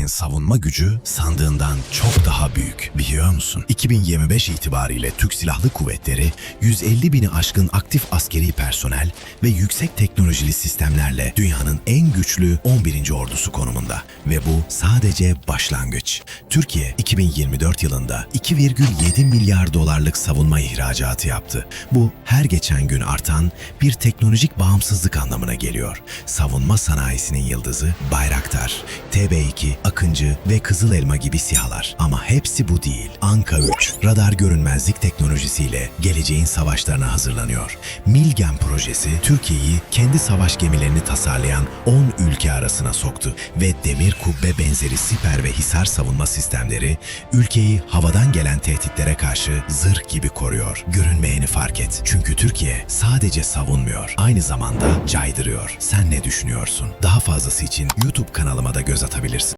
Türkiye'nin savunma gücü sandığından çok daha büyük. Biliyor musun? 2025 itibariyle Türk Silahlı Kuvvetleri 150 bini aşkın aktif askeri personel ve yüksek teknolojili sistemlerle dünyanın en güçlü 11. ordusu konumunda. Ve bu sadece başlangıç. Türkiye 2024 yılında 2,7 milyar dolarlık savunma ihracatı yaptı. Bu her geçen gün artan bir teknolojik bağımsızlık anlamına geliyor. Savunma sanayisinin yıldızı Bayraktar, TB2, Akıncı ve Kızıl Elma gibi sihalar. Ama hepsi bu değil. Anka 3, radar görünmezlik teknolojisiyle geleceğin savaşlarına hazırlanıyor. Milgem projesi Türkiye'yi kendi savaş gemilerini tasarlayan 10 ülke arasına soktu ve demir kubbe benzeri siper ve hisar savunma sistemleri ülkeyi havadan gelen tehditlere karşı zırh gibi koruyor. Görünmeyeni fark et. Çünkü Türkiye sadece savunmuyor, aynı zamanda caydırıyor. Sen ne düşünüyorsun? Daha fazlası için YouTube kanalıma da göz atabilirsin.